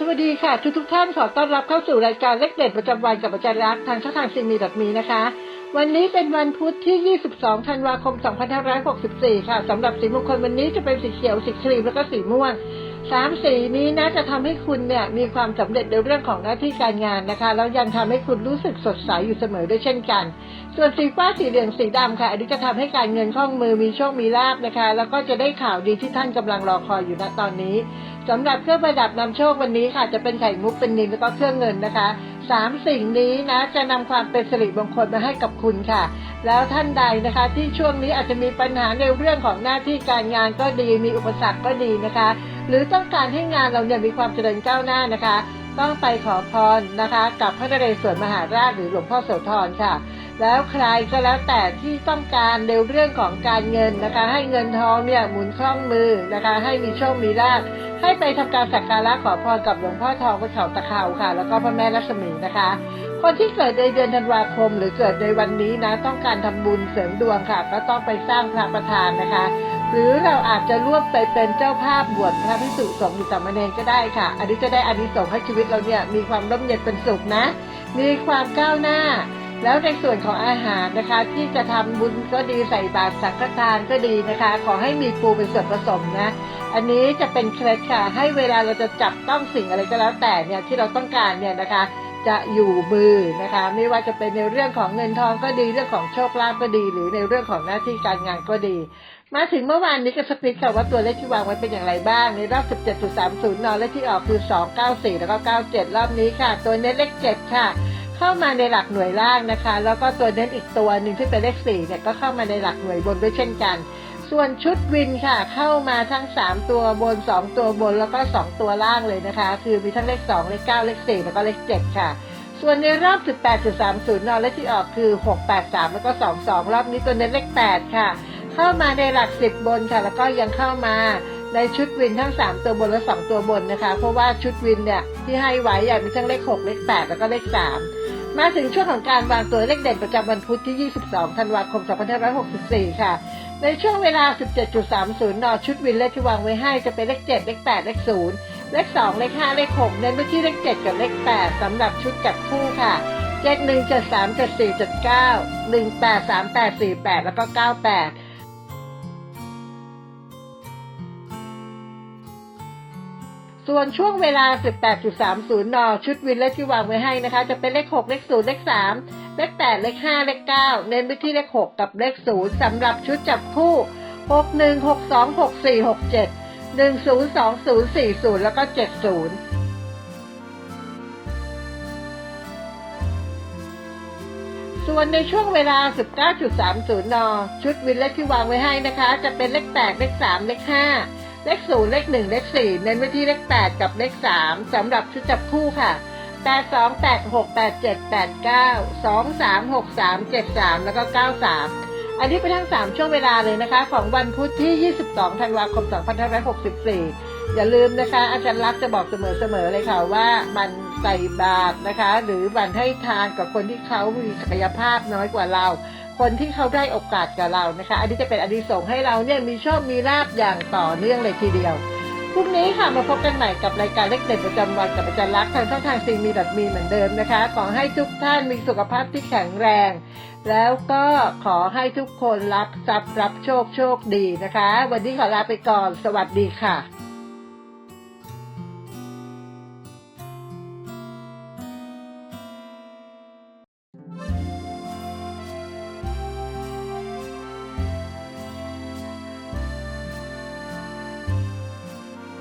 สวัสดีค่ะ ทุกทุกท่านขอต้อนรับเข้าสู่รายการเลขเด็ดประจำวันกับอาจารย์รักทางช่องทางซีมีดัมีนะคะ วันนี้เป็นวันพุธที่ 22 ธันวาคม 2564 ค่ะสำหรับสีมงคลวันนี้จะเป็นสีเขียวสีครีมแล้วก็สีม่วง สามสีนี้นะจะทำให้คุณเนี่ยมีความสำเร็จในเรื่องของหน้าที่การงานนะคะแล้วยังทำให้คุณรู้สึกสดใสอยู่เสมอด้วยเช่นกัน ส่วนสีฟ้าสีเหลืองสีดำค่ะ อันนี้จะทำให้การเงินคล่องมือมีโชคมีลาบนะคะ แล้วก็จะได้ข่าวดีที่ท่านกำลังรอคอยอยู่ณตอนนี้สำหรับเครื่องประดับนำโชควันนี้ค่ะ จะเป็นไข่มุกเป็นนิลแล้วก็เครื่องเงินนะคะสามสิ่งนี้นะจะนำความเป็นสิริมงคลมาให้กับคุณค่ะ แล้วท่านใดนะคะ ที่ช่วงนี้อาจจะมีปัญหาในเรื่องของหน้าที่การงานก็ดี มีอุปสรรคก็ดีนะคะ หรือต้องการให้งานเราเนี่ยมีความเจริญก้าวหน้านะคะ ต้องไปขอพรนะคะ กับพระนเรศวรมหาราชหรือหลวงพ่อโสธรค่ะ แล้วใครก็แล้วแต่ที่ต้องการในเรื่องของการเงินนะคะ ให้เงินทองเนี่ยหมุนคล่องมือนะคะ ให้มีโชคมีลาภให้ไปทำการสักการะขอพรกับหลวงพ่อทองวัดเขาตะเขาค่ะ แล้วก็พระแม่ลักษมีนะคะ คนที่เกิดในเดือนธันวาคม หรือเกิดในวันนี้นะ ต้องการทำบุญเสริมดวงค่ะ ก็ต้องไปสร้างพระประธานนะคะ หรือเราอาจจะร่วมไปเป็นเจ้าภาพบวชพระพิสุสงฆ์หรือสามเณรก็ได้ค่ะ อันนี้จะได้อานิสงส์ให้ชีวิตเราเนี่ยมีความร่มเย็นเป็นสุขนะ มีความก้าวหน้า แล้วในส่วนของอาหารนะคะที่จะทำบุญก็ดีใส่บาตรสังฆทานก็ดีนะคะ ขอให้มีปูเป็นส่วนผสมนะ อันนี้จะเป็นเคล็ดค่ะ ให้เวลาเราจะจับต้องสิ่งอะไรก็แล้วแต่เนี่ยที่เราต้องการเนี่ยนะคะจะอยู่มือนะคะ ไม่ว่าจะเป็นในเรื่องของเงินทองก็ดีเรื่องของโชคลาภก็ดี หรือในเรื่องของหน้าที่การงานก็ดี มาถึงเมื่อวานนี้ก็สปิดค่ะว่าตัวเลขที่วางไว้เป็นอย่างไรบ้าง ในรอบ 17.30นเลขที่ออกคือ 294 แล้วก็ 97 รอบนี้ค่ะ ตัวเน้นเลข 7 ค่ะ เข้ามาในหลักหน่วยล่างนะคะ แล้วก็ตัวเน้นอีกตัวหนึ่งที่เป็นเลข4เนี่ยก็เข้ามาในหลักหน่วยบนด้วยเช่นกัน ส่วนชุดวินค่ะ เข้ามาทั้ง 3 ตัวบน 2 ตัวบนแล้วก็ 2 ตัวล่างเลยนะคะ คือมีทั้งเลข 2 เลข 9 เลข 4 แล้วก็เลข 7 ค่ะส่วนในรอบ 18.30นเลขที่ออกคือ 683 แล้วก็ 22 รอบนี้ตัวเน้นเลข 8 ค่ะ เข้ามาในหลัก10บบนค่ะ แล้วก็ยังเข้ามาในชุดวินทั้ง 3 ตัวบนและ 2 ตัวบนนะคะ เพราะว่าชุดวินเนี่ยที่ให้ไว้อะมีทั้งเลข 6 เลข 8 แล้วก็เลข 3 มาถึงช่วงของการวางตัวเลขเด่นประจำวันพุธที่ 22 ธันวาคม 2564 ค่ะ ในช่วงเวลา 17.30 น ชุดวินเลขที่วางไว้ให้จะเป็นเลข 7 เลข 8 เลข 0 เลข 2 เลข 5 เลข 6 เน้นไปที่เลข 7 กับเลข 8 สำหรับชุดจับคู่ค่ะ 7 1 7 3 7 4 7 9 1 8 3 8 4 8 แล้วก็ 98 ส่วนช่วงเวลา 18.30 น ชุดวินเลขที่วางไว้ให้นะคะ จะเป็นเลข 6 เลข 0 เลข 3 เลข 8 เลข 5 เลข 9 เน้นไปที่เลข 6 กับเลข 0 สำหรับชุดจับคู่ 6 1 6 2 6 4 6 7 1 0 2 0 4 0 แล้วก็ 70ส่วนในช่วงเวลา 19.30 น ชุดวินเลขที่วางไว้ให้นะคะ จะเป็นเลข 8 เลข 3 เลข 5 เลข0เลข1เลข4เน้นไปที่เลข8กับเลข3สำหรับชุดจับคู่ค่ะ82 86 87 89 23 63 73แปดเก้าสองสามหกสามเจ็ดสามแล้วก็93อันนี้เป็นทั้ง3ช่วงเวลาเลยนะคะ ของวันพุธที่ 22 ธันวาคม 2564 อย่าลืมนะคะ อาจารย์รักษจะบอกเสมอๆเลยค่ะว่ามันใส่บาตรนะคะ หรือมันให้ทานกับคนที่เขามีศักยภาพน้อยกว่าเรา คนที่เขาได้โอกาสกับเรานะคะ อันนี้จะเป็นอดีสงให้เราเนี่ยมีโชคมีลาบอย่างต่อเนื่องเลยทีเดียวพรุ่งนี้ค่ะมาพบกันใหม่กับรายการเล็กเด่นประจำวันกับอาจารย์ลักทางช่องทางซีมีดัดมีเหมือนเดิมนะคะ ขอให้ทุกท่านมีสุขภาพที่แข็งแรง แล้วก็ขอให้ทุกคนรับทรัพย์รับโชคโชคดีนะคะ วันนี้ขอลาไปก่อน สวัสดีค่ะ